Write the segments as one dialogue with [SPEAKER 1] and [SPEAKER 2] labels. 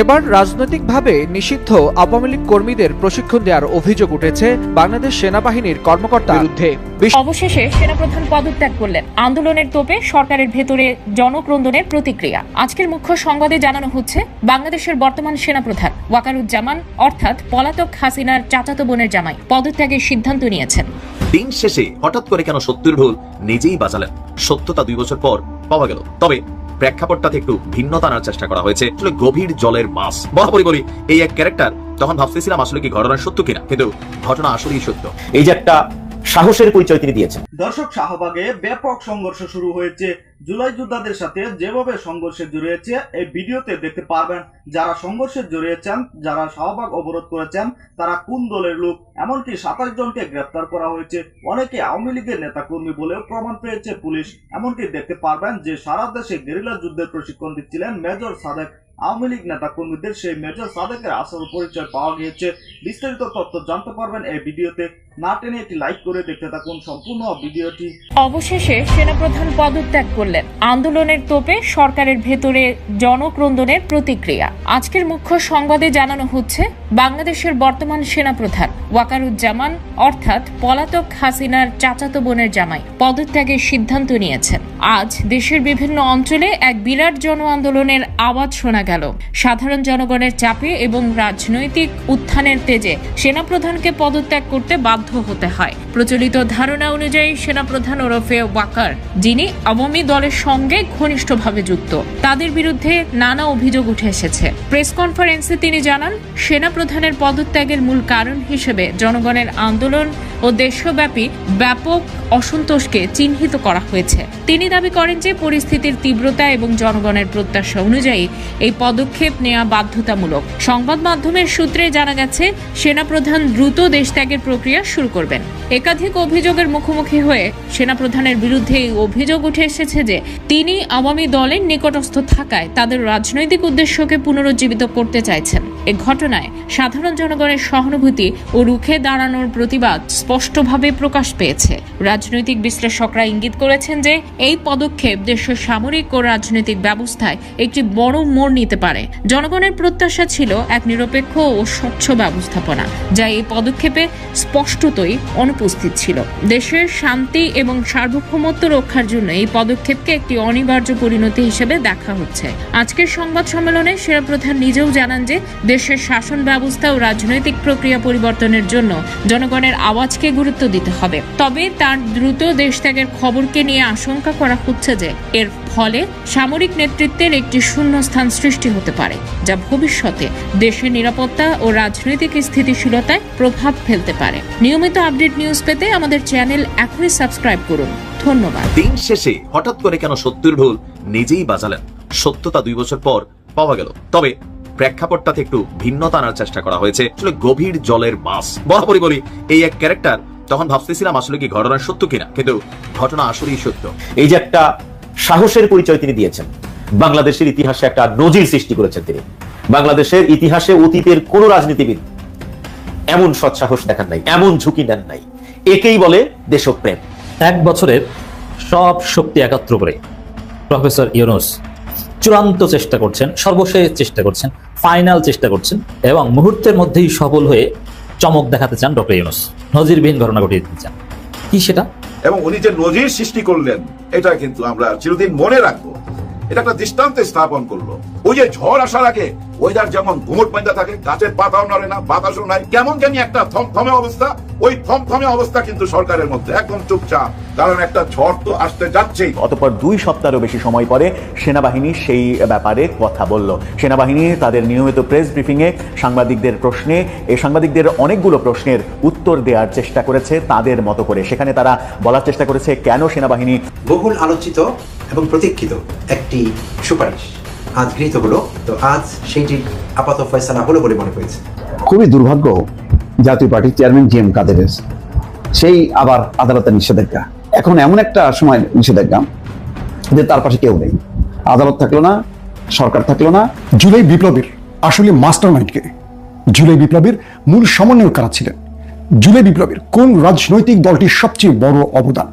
[SPEAKER 1] এবার রাজনৈতিকভাবে নিষিদ্ধ আওয়ামী লীগ কর্মীদের প্রশিক্ষণ দেওয়ার অভিযোগ উঠেছে বাংলাদেশ সেনাবাহিনীর কর্মকর্তার বিরুদ্ধে।
[SPEAKER 2] অবশেষে সেনাপ্রধান পদত্যাগ করলেন। আন্দোলনের তোপে সরকারের ভেতরে জনক্রন্দনের প্রতিক্রিয়া। আজকের মুখ্য সংবাদে জানানো হচ্ছে বাংলাদেশের বর্তমান সেনাপ্রধান ওয়াকারুজ্জামান অর্থাৎ পলাতক হাসিনার চাচাতো বোনের জামাই পদত্যাগের সিদ্ধান্ত নিয়েছেন।
[SPEAKER 3] দিন শেষে হঠাৎ করে কেন সত্যের ঢোল নিজেই বাঁচালেন? সত্যতা দুই বছর পর পাওয়া গেল। তবে প্রেক্ষাপটটাতে একটু ভিন্নতা আনার চেষ্টা করা হয়েছে। আসলে গভীর জলের মাছ। বরাবরই বলি এই এক ক্যারেক্টার তখন ভাবতেছিলাম আসলে কি ঘটনা সত্য কিনা কিন্তু ঘটনা আসলেই সত্য।
[SPEAKER 4] এই যে একটা সাহসের পরিচয় তিনি দিয়েছেন।
[SPEAKER 5] দর্শক শাহবাগে ব্যাপক সংঘর্ষ শুরু হয়েছে জুলাই যোদ্ধাদের সাথে যেভাবে সংঘর্ষে জড়িয়েছে, এই ভিডিওতে দেখতে পারবেন যারা সংঘর্ষে জড়িয়েছেন, যারা শাহবাগ অবরোধ করেছেন, তারা কোন দলের লোক? এমনকি সাতাশ জনকে গ্রেপ্তার করা হয়েছে। অনেকে আওয়ামী লীগের নেতাকর্মী বলেও প্রমাণ পেয়েছে পুলিশ। এমনকি দেখতে পারবেন যে সারা দেশে গেরিলা যুদ্ধের প্রশিক্ষণ দিচ্ছিলেন মেজর সাদেক। আওয়ামী লীগ নেতা কর্মীদের সেই মেজর সাদেকের আসল পরিচয় পাওয়া গিয়েছে। বিস্তারিত তথ্য জানতে পারবেন এই ভিডিওতে। না টেনে একটি লাইক করে দেখতে থাকুন সম্পূর্ণ ভিডিওটি।
[SPEAKER 2] অবশেষে সেনাপ্রধান পদত্যাগ করলেন আন্দোলনের তোপে সরকারের ভেতরে জনক্রন্দনের প্রতিক্রিয়া। আজকের মুখ্য সংবাদে জানানো হচ্ছে বাংলাদেশের বর্তমান সেনাপ্রধান ওয়াকারুজ্জামান, অর্থাৎ পলাতক হাসিনার চাচাতো বোনের জামাই, পদত্যাগের সিদ্ধান্ত নিয়েছেন। আজ দেশের বিভিন্ন অঞ্চলে এক বিরাট জন আন্দোলনের আওয়াজ শোনা গেল। সাধারণ জনগণের চাপে এবং রাজনৈতিক উত্থানের তেজে সেনাপ্রধানকে পদত্যাগ করতে বাধ্য হতে হয়। প্রচলিত ধারণা অনুযায়ী সেনাপ্রধান ওরফে ওয়াকার, যিনি আওয়ামী দলের সঙ্গে ঘনিষ্ঠভাবে যুক্ত, তাদের বিরুদ্ধে নানা অভিযোগ উঠে এসেছে। প্রেস কনফারেন্সে তিনি জানান সেনাপ্রধানের পদত্যাগের মূল কারণ হিসেবে জনগণের আন্দোলন ও দেশব্যাপী ব্যাপক অসন্তোষকে চিহ্নিত করা হয়েছে। তিনি দাবি করেন যে পরিস্থিতির তীব্রতা এবং জনগণের প্রত্যাশা অনুযায়ী এই পদক্ষেপ নেওয়া বাধ্যতামূলক। সংবাদ মাধ্যমের সূত্রে জানা গেছে, সেনাপ্রধান দ্রুত দেশত্যাগের প্রক্রিয়া শুরু করবেন। একাধিক অভিযোগের মুখোমুখি হয়ে সেনাপ্রধানের বিরুদ্ধে এই অভিযোগ উঠে এসেছে যে তিনি আওয়ামী দলের নিকটস্থ থাকায় তাদের রাজনৈতিক উদ্দেশ্যকে পুনরুজ্জীবিত করতে চাইছেন। এ ঘটনায় সাধারণ জনগণের সহানুভূতি ও রুখে দাঁড়ানোর প্রতিবাদ স্পষ্টভাবে প্রকাশ পেয়েছে। রাজনৈতিক বিশ্লেষকরা ইঙ্গিত করেছেন যে এই পদক্ষেপ দেশের সামরিক ও রাজনৈতিক ব্যবস্থায় একটি বড় মোড় নিতে পারে। জনগণের প্রত্যাশা ছিল এক নিরপেক্ষ ও স্বচ্ছ ব্যবস্থাপনা, যা এই পদক্ষেপে স্পষ্টতই অনুপস্থিত ছিল। দেশের শান্তি এবং সার্বভৌমত্ব রক্ষার জন্য এই পদক্ষেপকে একটি অনিবার্য পরিণতি হিসেবে দেখা হচ্ছে। আজকের সংবাদ সম্মেলনে সেনাপ্রধান নিজেও জানান যে, দেশের শাসন ব্যবস্থা ও রাজনৈতিক প্রক্রিয়া পরিবর্তনের জন্য জনগণের আওয়াজকে গুরুত্ব দিতে হবে। তবে তার দ্রুত দেশত্যাগের খবরকে নিয়ে আশঙ্কা করা হচ্ছে যে, এর ফলে সামরিক নেতৃত্বের একটি শূন্যস্থান সৃষ্টি হতে পারে যা ভবিষ্যতে দেশের নিরাপত্তা ও রাজনৈতিক স্থিতিশীলতায় প্রভাব ফেলতে পারে। নিয়মিত আপডেট নিউজ পেতে আমাদের চ্যানেল এখনই সাবস্ক্রাইব করুন। ধন্যবাদ।
[SPEAKER 3] দিন শেষে হঠাৎ করে কেন সত্যের ঢোল নিজেই বাজালেন? সত্যতা দুই বছর পর পাওয়া গেল। তবে প্রেক্ষাপটটাতে একটু ভিন্নতা আনার চেষ্টা করা হয়েছে। আসলে গভীর জলের মাছ বরাবরই বলি এই এক ক্যারেক্টার তখন ভাবতেছিলাম আসলে কি ঘটনা সত্য কিনা কিন্তু ঘটনা আসলেই সত্য।
[SPEAKER 4] এই যে একটা সাহসের পরিচয় তিনি দিয়েছেন। বাংলাদেশের ইতিহাসে একটা নজির সৃষ্টি করেছেন তিনি। বাংলাদেশের ইতিহাসে অতীতের কোন রাজনীতিবিদ এমন সৎসাহস দেখান নাই, এমন ঝুঁকি নেন নাই। একেই বলে দেশপ্রেম।
[SPEAKER 6] এক বছরের সব শক্তি একাত্র করে প্রফেসর ইউনুস চূড়ান্ত চেষ্টা করছেন, সর্বশেষ চেষ্টা করছেন, ফাইনাল চেষ্টা করছেন এবং মুহূর্তের মধ্যেই সফল হয়ে চমক দেখাতে চান ডক্টর ইউনুস। নজিরবিহীন ঘটনা ঘটিয়ে দিতে চান। কি সেটা?
[SPEAKER 7] এবং উনি যে নজির সৃষ্টি করলেন, এটা কিন্তু আমরা চিরদিন মনে রাখব। এটা একটা দৃষ্টান্ত স্থাপন করল। ওই যে ঝড় আসার আগে ওয়েদার যেমন ঘুমট পাইন্দা থাকে গাছের পাতাও নড়ে না বাতাসও নাই কেমন জানি একটা থমথমে অবস্থা। ওই থমথমে অবস্থা কিন্তু সরকারের মধ্যে একদম চুপচাপ। কারণ একটা ঝড় তো আসতে যাচ্ছেই।
[SPEAKER 8] অতঃপর দুই সপ্তাহেরও বেশি সময় পরে সেনাবাহিনী সেই ব্যাপারে কথা বলল। সেনাবাহিনী তাদের নিয়মিত প্রেস ব্রিফিংয়ে সাংবাদিকদের প্রশ্নে এই সাংবাদিকদের অনেকগুলো প্রশ্নের উত্তর দেওয়ার চেষ্টা করেছে তাদের মতো করে। সেখানে তারা বলার চেষ্টা করেছে কেন সেনাবাহিনী
[SPEAKER 9] বহুল আলোচিত এবং প্রতীক্ষিত একটি সুপারিশ। আজ গৃহীত হলো। তো আজ সেইটির আপাত ফয়সালা হলো বলে মনে হয়েছে।
[SPEAKER 10] খুবই দুর্ভাগ্য জাতীয় পার্টির চেয়ারম্যান জি এম কাদেরের। সেই আবার আদালতের নিষেধাজ্ঞা। এখন এমন একটা সময় নিষেধাজ্ঞা যে তার পাশে কেউ নেই। আদালত থাকল না সরকার থাকল না।
[SPEAKER 11] জুলাই বিপ্লবের আসলে মাস্টার মাইন্ডকে জুলাই বিপ্লবের মূল সমন্বয় কারা ছিলেন? জুলাই বিপ্লবের কোন রাজনৈতিক দলটির সবচেয়ে বড় অবদান?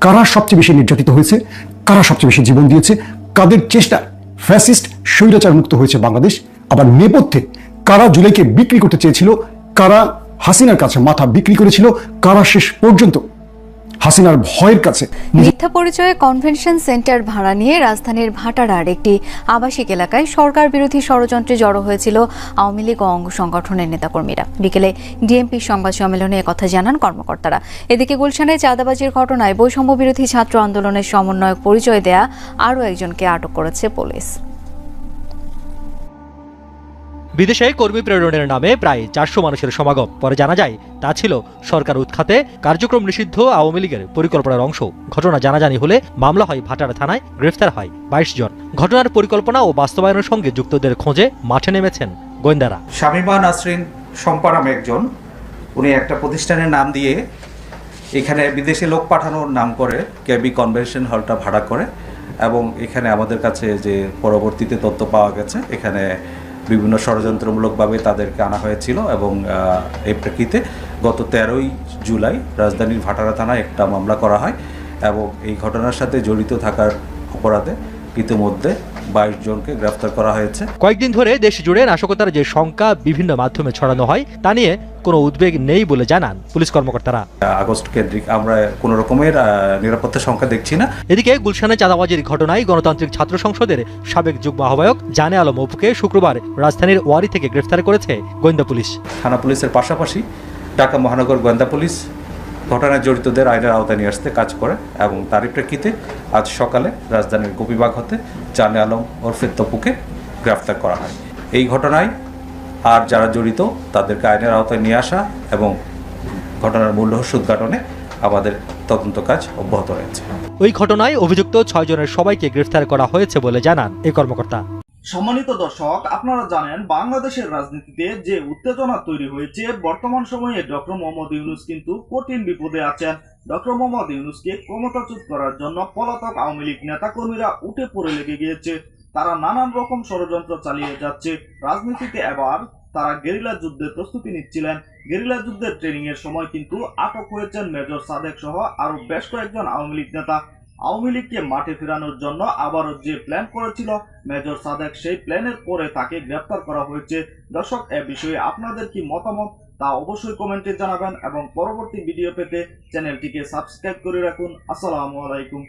[SPEAKER 11] কারা সবচেয়ে বেশি নির্যাতিত হয়েছে? কারা সবচেয়ে বেশি জীবন দিয়েছে? কাদের চেষ্টা ফ্যাসিস্ট স্বৈরাচার মুক্ত হয়েছে বাংলাদেশ। আবার নেপথ্যে কারা জুলাইকে বিক্রি করতে চেয়েছিল, কারা হাসিনার কাছে মাথা বিক্রি করেছিল, কারা শেষ পর্যন্ত হাসিনার ভয়ের কাছে।
[SPEAKER 12] মিথ্যা পরিচয়ে কনভেনশন সেন্টার ভাড়া নিয়ে রাজধানীর ভাটারার একটি আবাসিক এলাকায় সরকার বিরোধী ষড়যন্ত্রে জড়ো হয়েছিল আওয়ামী লীগ অঙ্গ সংগঠনের নেতাকর্মীরা। বিকেলে ডিএমপি সংবাদ সম্মেলনে একথা জানান কর্মকর্তারা। এদিকে গুলশানে চাঁদাবাজির ঘটনায় বৈষম্য বিরোধী ছাত্র আন্দোলনের সমন্বয়ক পরিচয় দেয়া আরও একজনকে আটক করেছে পুলিশ।
[SPEAKER 13] বিদেশে কর্মী প্রেরণের নামে প্রায় চারশো মানুষের সমাগম। পরে জানা যায়, তা ছিল সরকার উৎখাতে কার্যক্রম নিষিদ্ধ আওয়ামী লীগের পরিকল্পনার অংশ। ঘটনা জানাজানি হলে মামলা হয় ভাটারা থানায়, গ্রেফতার হয় বাইশ জন। ঘটনার পরিকল্পনা ও বাস্তবায়নের সঙ্গে যুক্তদের খোঁজে মাঠে নেমেছেন গোয়েন্দারা।
[SPEAKER 14] শামিমা নাসরিন শম্পা নামে একজন। উনি একটা প্রতিষ্ঠানের নাম দিয়ে এখানে বিদেশে লোক পাঠানোর নাম করে, কেবি কনভেনশন হলটা ভাড়া করে এবং এখানে আমাদের কাছে যে পরবর্তীতে তথ্য পাওয়া গেছে, এখানে বিভিন্ন ষড়যন্ত্রমূলকভাবে তাদেরকে আনা হয়েছিল এবং এই প্রেক্ষিতে গত তেরোই জুলাই রাজধানীর ভাটারা থানায় একটা মামলা করা হয় এবং এই ঘটনার সাথে জড়িত থাকার অপরাধে ইতিমধ্যে বাইশ জনকে গ্রেফতার করা হয়েছে।
[SPEAKER 13] কয়েকদিন ধরে দেশ জুড়ে নাশকতার যে শঙ্কা বিভিন্ন মাধ্যমে ছড়ানো হয় তা নিয়ে কোনো উদ্বেগ নেই বলে জানান পুলিশ কর্মকর্তারা।
[SPEAKER 14] আগস্ট কেন্দ্রিক আমরা কোনো রকমের আহ, নিরাপত্তার সংখ্যা দেখছি না।
[SPEAKER 13] এদিকে গুলশানে চাঁদাবাজির ঘটনায় গণতান্ত্রিক ছাত্র সংসদের সাবেক যুগ্ম আহ্বায়ক জানে আলম অপুকে শুক্রবার রাজধানীর ওয়ারি থেকে গ্রেফতার করেছে গোয়েন্দা পুলিশ।
[SPEAKER 14] থানা পুলিশের পাশাপাশি ঢাকা মহানগর গোয়েন্দা পুলিশ ঘটনায় জড়িতদের আইনের আওতায় নিয়ে আসতে কাজ করে এবং তারই প্রেক্ষিতে আজ সকালে রাজধানীর গোপীবাগ হতে জানে আলম ওরফে তপুকে গ্রেফতার করা হয়। এই ঘটনায় আর যারা জড়িত তাদেরকে আইনের আওতায় নিয়ে আসা এবং ঘটনার মূল রহস্য উদ্ঘাটনে আমাদের তদন্ত কাজ অব্যাহত রয়েছে।
[SPEAKER 13] ওই ঘটনায় অভিযুক্ত ছয় জনের সবাইকে গ্রেফতার করা হয়েছে বলে জানান এই কর্মকর্তা।
[SPEAKER 5] সম্মানিত দর্শক, আপনারা জানেন বাংলাদেশের রাজনীতিতে যে উত্তেজনা তৈরি হয়েছে, বর্তমান সময়ে ডক্টর মোহাম্মদ ইউনুস কিন্তু কঠিন বিপদে আছেন। ডক্টর মোহাম্মদ ইউনুসকে ক্ষমতাচ্যুত করার জন্য পলাতক আওয়ামী লীগ নেতাকর্মীরা উঠে পড়ে লেগে গিয়েছে। তারা নানান রকম ষড়যন্ত্র চালিয়ে যাচ্ছে। রাজনীতিতে এবার তারা গেরিলা যুদ্ধের প্রস্তুতি নিচ্ছিলেন। গেরিলা যুদ্ধের ট্রেনিং এর সময় কিন্তু আটক হয়েছেন মেজর সাদেক সহ আরও বেশ কয়েকজন আওয়ামী লীগ নেতা। আওয়ামী লীগকে মাঠে ফেরানোর জন্য আবারও যে প্ল্যান করেছিল, মেজর সাদেক সেই প্ল্যানের পরে তাকে গ্রেপ্তার করা হয়েছে। দর্শক, এ বিষয়ে আপনাদের কি মতামত তা অবশ্যই কমেন্টে জানাবেন এবং পরবর্তী ভিডিও পেতে চ্যানেলটিকে সাবস্ক্রাইব করে রাখুন। আসসালামু আলাইকুম।